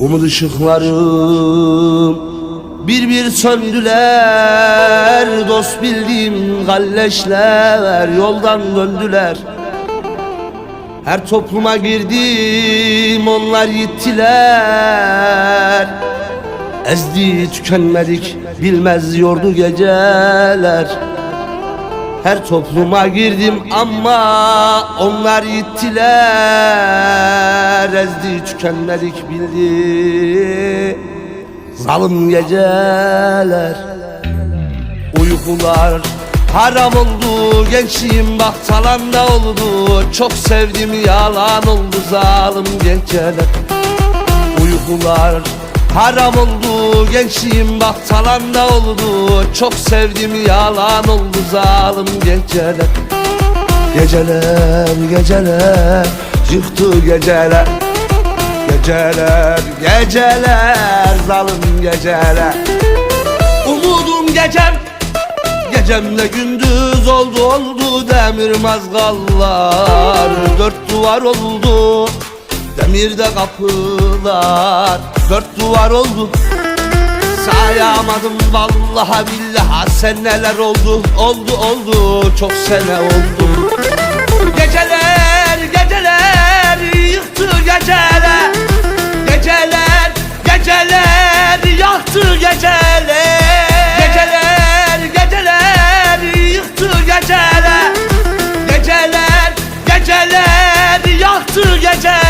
Umut ışıklarım bir bir söndüler. Dost bildiğim galleşler yoldan döndüler. Her topluma girdim onlar gittiler Ezdi tükenmedik bilmez yordu geceler her topluma girdim ama onlar gittiler Ezdi tükenmedik bildi. Zalim geceler Uykular haram oldu. Gençliğim bak talanda oldu. Çok sevdim yalan oldu. Zalim geceler Uykular haram oldu Gençliğim bak talanda oldu. Çok sevdim yalan oldu zalim geceler. Geceler geceler Yıktı geceler. Geceler geceler Zalim geceler. Umudum gecem Gecemde gündüz oldu oldu demir mazgallar. Dört duvar oldu Demirde kapılar Dört duvar oldu. Sayamadım vallahi billahi seneler oldu? Oldu oldu çok sene oldu. Geceler geceler yıktı geceler. Geceler geceler yaktı geceler. Geceler geceler yıktı yaktı geceler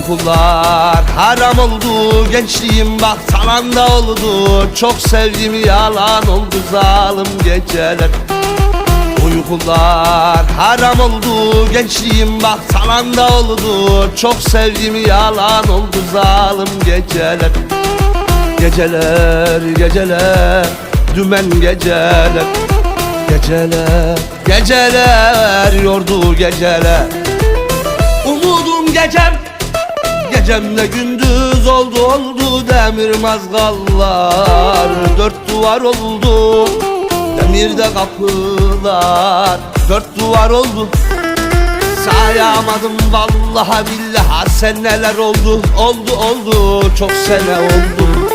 Uykular haram oldu Gençliğim bak talanda oldu. Çok sevdim yalan oldu zalim geceler. Uykular haram oldu Gençliğim bak talanda oldu. Çok sevdim yalan oldu zalim geceler. Geceler geceler Dümen geceler. Geceler geceler Yordu geceler. Umudum gecem Gecemde gündüz oldu oldu demir mazgallar. Dört duvar oldu demirde kapılar. Dört duvar oldu sayamadım vallahi billahi. Seneler oldu Oldu oldu çok sene oldu